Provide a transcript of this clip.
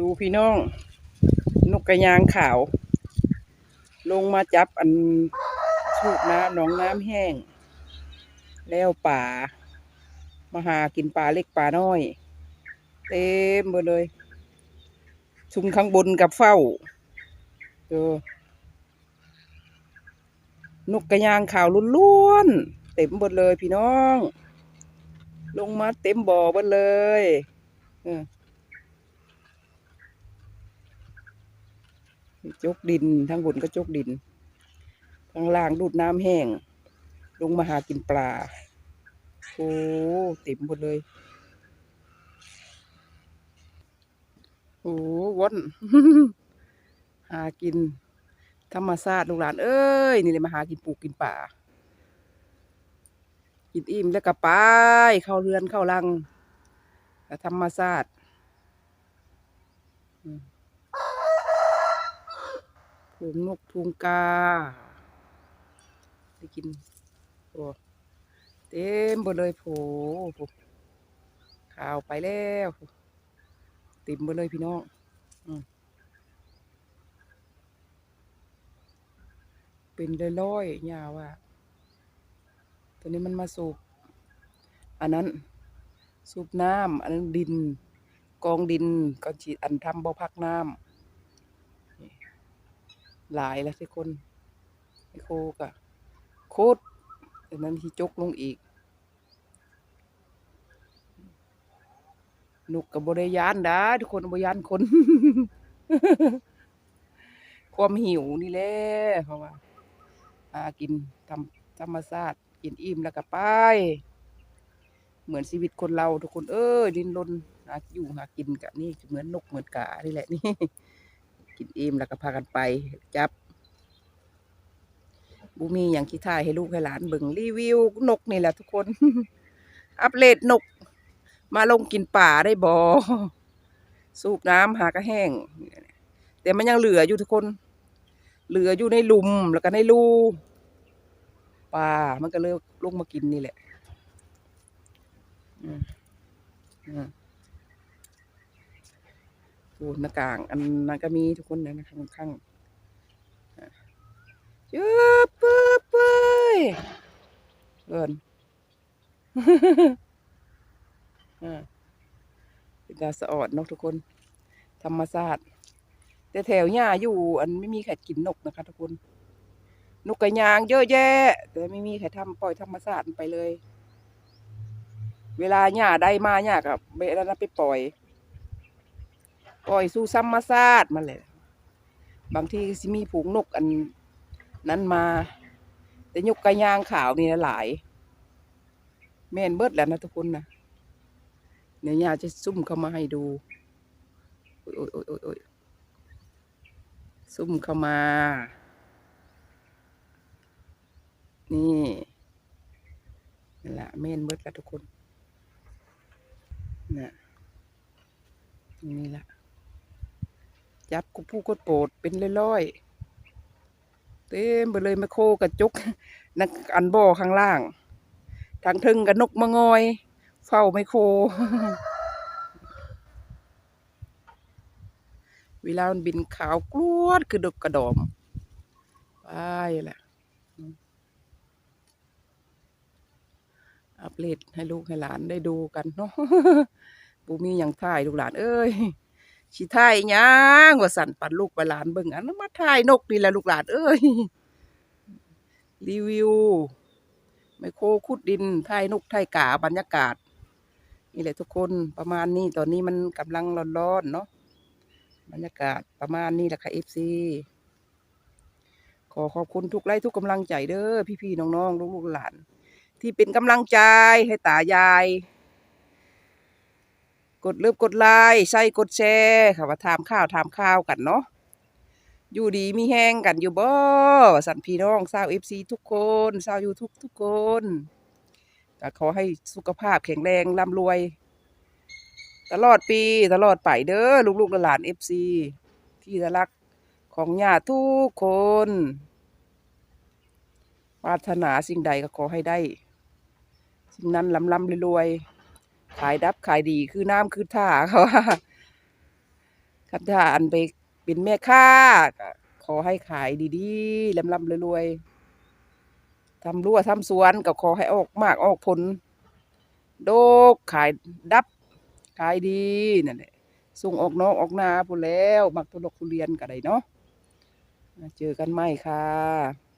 ดูพี่น้อง นกกระยางขาว ลงมาจับอันสูบน้ำหนองน้ำแห้ง แล้วป่า มาหากินปลาเล็กปลาน้อย เต็มหมดเลย ชุมข้างบนกับเฝ้าเออนกกระยางขาวล้วนๆเต็มหมดเลยพี่น้อง ลงมาเต็มบ่อหมดเลย เออ จกดินทั้งบนก็จกดินข้างล่างดูดน้ำแห้ง ลงมาหากินปลา โอ้เต็มหมดเลย โอ้วนหากิน ธรรมชาติลูกหลาน เอ้ย นี่เลยมาหากินปลูกกินป่า กินอิ่มแล้วก็ไป เข้าเรือนเข้ารังธรรมชาติ อืม ถุงนกทุงกาไปกินโอ้เต็มหมดเลยโผข่าวไปแล้วเต็มหมดเลยพี่น้องอเป็นร้อยๆยาว่าตัวนี้มันมาสูบอันนั้นสูบน้ำอันนั้นดิน กองดินก่อนฉีดอันทำบ่อพักน้ำ หลายแล้วที่คนไอโคกะโคตรอันนั้นที่จกลงอีกนกกับบริยานดาทุกคนบริยานคน ความหิวนี่แหละเพราะว่าหากินทำธรรมชาติกินอิ่มแล้วก็ไป เหมือนชีวิตคนเราทุกคนเอ้ยดิ้นรนหาอยู่หากินกะนี่เหมือนนกเหมือนกานี่แหละนี่ กินอิ่มแล้วก็พากันไป จับบูมีอย่างที่ถ่ายให้ลูกให้หลานเบิ่งรีวิวนกนี่แหละทุกคน อัปเดตนก มาลงกินป่าได้บอสูบน้ำหากระแห้ง แต่มันยังเหลืออยู่ทุกคน เหลืออยู่ในหลุมแล้วก็ในรูปลามันก็เลยลงมากินนี่แหละ อืมอืม โอ้หน้ากาง อันนั้นก็มีทุกคนนะข้างข้างๆอะยืบปึ๊บเป้ยเกินอ่าเป็นตาสะออดนกทุกคน ธรรมชาติแต่แถวหญ้าอยู่ อันไม่มีใครกินนกนะคะ ทุกคน นกกระยางเยอะแยะ แต่ไม่มีใครทำปล่อยธรรมชาติมันไปเลย เวลาหญ้าได้มาหญ้ากับเบแล้วไปปล่อย ปล่อยสู่ธรรมชาติมันเลยบางทีสิมีผูงนกอันนั้นมา แต่นกกระยางขาวนี่นะหลาย แม่นเบิดแล้วนะทุกคนนะเดี๋ยยาจะซุ่มเข้ามาให้ดูโอ้ยโอ้ยโอ้ยโอ้ยซุ่มเข้ามา นี่นี่นละแม่นเบิดแล้วทุกคนน่ะนี่ละ จับกุผู้กดโปรดเป็นร้อยๆเต็มไปเลยไมโครกระจุกนักอันบ่อข้างล่าง ทางทึงกับนกมะงอย เฝ้าไมโครเวลามันบินขาวกลวดคือดกกระดอมไปแหละอัปเดตให้ลูกให้หลานได้ดูกันเนาะปูมีอย่างถ่ายลูกหลานเอ้ย สิถ่ายหยังว่าสั่นปันลูกไปหลานเบิ่งอันนั้นมาถ่ายนกนี่แหละลูกหลานเอ้ยรีวิวไมโครขุดดินถ่ายนกถ่ายกาบรรยากาศนี่แหละทุกคนประมาณนี้ตอนนี้มันกำลังร้อนๆเนาะบรรยากาศประมาณนี้แหละค่ะเอฟซีขอขอบคุณทุกไลค์ทุกกำลังใจเด้อพี่ๆน้องๆลูกๆหลาน ที่เป็นกำลังใจให้ตายาย กดเลิฟกดไลค์ใช่กดแชร์ค่ะว่าถามข้าวถามข้าวกันเนาะอยู่ดีมีแห้งกันอยู่บ่สันพี่น้องชาวเอฟซีทุกคนชาวยูทูบทุกคนก็ขอให้สุขภาพแข็งแรงร่ำรวย ตลอดปีตลอดไปเด้อลูกๆหลานเอฟซีที่รักของญาติทุกคนปรารถนาสิ่งใดก็ขอให้ได้ สิ่งนั้นลำลำรวยๆ ขายดับขายดีคือน้ำคือท่าเขาว่าคันถ้าอันไปเป็นแม่ค้าขอให้ขายดีๆร่ำๆรวยๆทำรั้วทำสวนก็ขอให้ออกมากออกผล โดกขายดับ ขายดีนั่นแหละส่งออกนอกออกนาพูแล้วมักทุลกทุเรียนก็ได้เนาะเจอกันใหม่ค่ะ